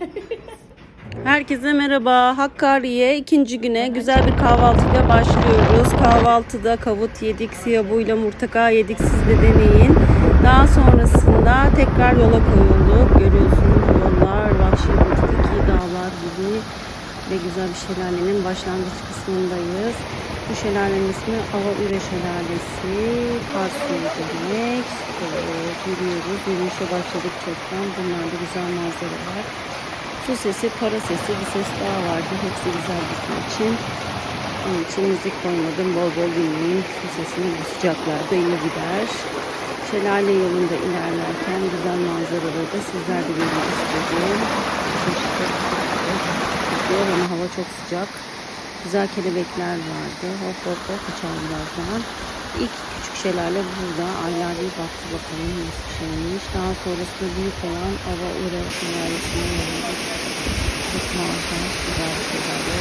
Herkese merhaba. Hakkari'ye ikinci güne güzel bir kahvaltıyla başlıyoruz. Kahvaltıda kavut yedik, siyabuyla murtaka yedik. Siz de deneyin. Daha sonrasında tekrar yola koyulduk. Görüyorsunuz yollar, vahşi batıdaki dağlar gibi ve güzel bir şelalenin başlangıç kısmındayız. Bu şelalenin ismi Avaüre Şelalesi. Kar suyu demek. Evet, yürüyoruz. Yürüyüşe başladık çoktan. Bunlar da güzel manzaralar. Su sesi, para sesi, bir ses daha vardı. Hepsi güzel bizim için. Onun için müzik koymadım. Bol bol dinleyin. Su sesini bu sıcaklarda iyi gider. Şelale yolunda ilerlerken güzel manzaraları da sizler de görmek istedim. Tutuyor ama hava çok sıcak. Güzel kelebekler vardı. Hop hop hop uçan birazdan. İlk şelale burada. Aylar bir baktı bakalım nasıl bir şeymiş. Daha sonrasında büyük olan Ava Ure şelalesine geldik. Çok muazzam güzel bir şelale.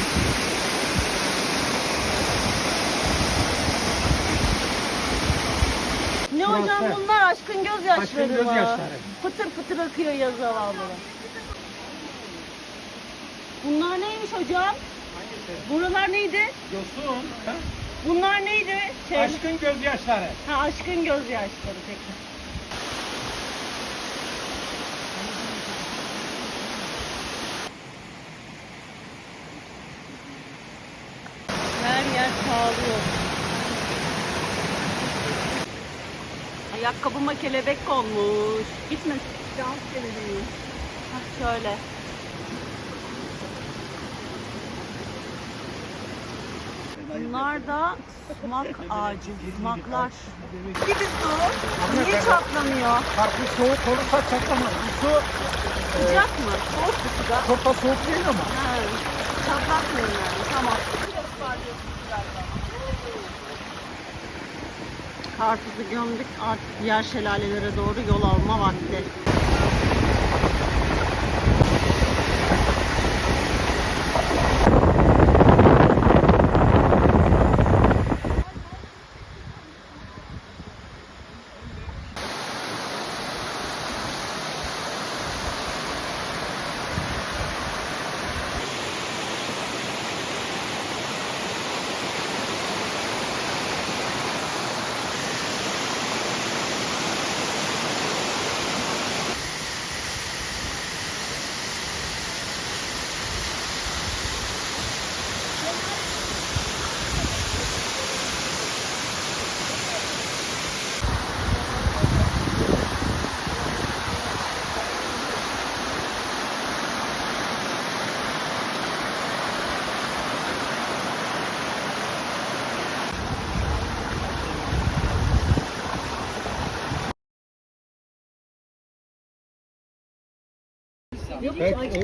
Ne hocam bunlar aşkın gözyaşları Aşkın mı? gözyaşları. Pıtır pıtır akıyor ya zavallı. Bunlar neymiş hocam? Buralar neydi? Yosun. ha? Bunlar neydi? Şey, Aşkın gözyaşları. Ha, aşkın gözyaşları peki. Her yer pahalıyor. Ayakkabıma kelebek konmuş. Gitme. Dans kelebeği. Hah şöyle. Bunlar da sumak ağacı, sumaklar. Gibi su. Niye çatlamıyor? Farklı soğuk olursa çatlamaz. Bu su Sıcak mı? Soğuk mu sıcak? çok da soğuk değil ama. Ha, çatlatmıyor yani. Tamam. Karpuzu gömdük. Artık diğer şelalelere doğru yol alma vakti.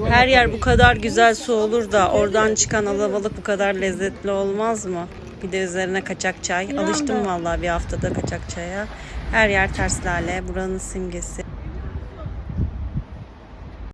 Her yer bu kadar güzel su olur da oradan çıkan alabalık bu kadar lezzetli olmaz mı? Bir de üzerine kaçak çay. Alıştım vallahi bir haftada kaçak çaya. Her yer ters lale. Buranın simgesi.